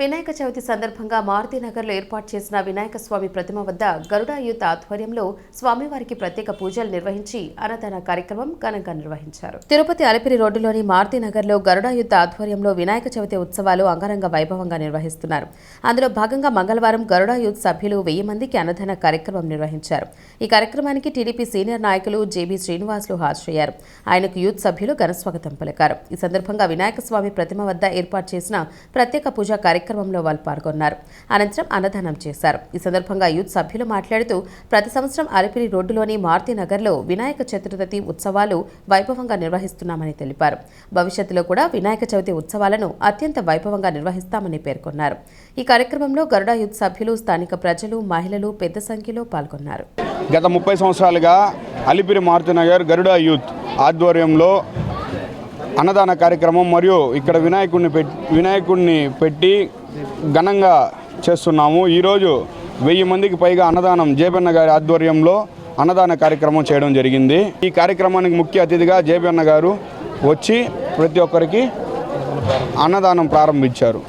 వినాయక చవితి సందర్భంగా మారుతినగర్లో ఏర్పాటు చేసిన వినాయక స్వామి ప్రతిమ వద్ద గరుడా యూత్ ఆధ్వర్యంలో స్వామివారికి ప్రత్యేక పూజలు నిర్వహించి అన్నదాన కార్యక్రమం ఘనంగా నిర్వహించారు. తిరుపతి అలిపిరి రోడ్డులోని మారుతినగర్లో గరుడ యూత్ ఆధ్వర్యంలో వినాయక చవితి ఉత్సవాలు అంగరంగ వైభవంగా నిర్వహిస్తున్నారు. అందులో భాగంగా మంగళవారం గరుడా యూత్ సభ్యులు వెయ్యి మందికి అన్నదాన కార్యక్రమం నిర్వహించారు. ఈ కార్యక్రమానికి టీడీపీ సీనియర్ నాయకులు జేబీ శ్రీనివాసులు హాజరయ్యారు. ఆయనకు యూత్ సభ్యులు ఘనస్వాగతం పలికారు. ఈ సందర్భంగా వినాయక స్వామి ప్రతిమ వద్ద ఏర్పాటు చేసిన ప్రత్యేక పూజా కార్యక్రమంలో వాళ్ళు పాల్గొన్నారు. అనంతరం అన్నదానం చేశారు. ఈ సందర్భంగా యూత్ సభ్యులు మాట్లాడుతూ ప్రతి సంవత్సరం అలిపిరి రోడ్డులోని మారుతి నగర్లో వినాయక చతుర్థి ఉత్సవాలు వైభవంగా నిర్వహిస్తున్నామని తెలిపారు. భవిష్యత్తులో కూడా వినాయక చవితి ఉత్సవాలను అత్యంత వైభవంగా నిర్వహిస్తామని పేర్కొన్నారు. ఈ కార్యక్రమంలో గరుడ యూత్ సభ్యులు స్థానిక ప్రజలు మహిళలు పెద్ద సంఖ్యలో పాల్గొన్నారు. గత ముప్పై సంవత్సరాలుగా అలిపిరి మారుతినగర్ గరుడ యూత్ ఆధ్వర్యంలో అన్నదాన కార్యక్రమం మరియు ఇక్కడ వినాయకుడిని పెట్టి వినాయకుడిని పెట్టి ఘనంగా చేస్తున్నాము. ఈరోజు వెయ్యి మందికి పైగా అన్నదానం జేబన్న గారి ఆధ్వర్యంలో అన్నదాన కార్యక్రమం చేయడం జరిగింది. ఈ కార్యక్రమానికి ముఖ్య అతిథిగా జేబన్న గారు వచ్చి ప్రతి ఒక్కరికి అన్నదానం ప్రారంభించారు.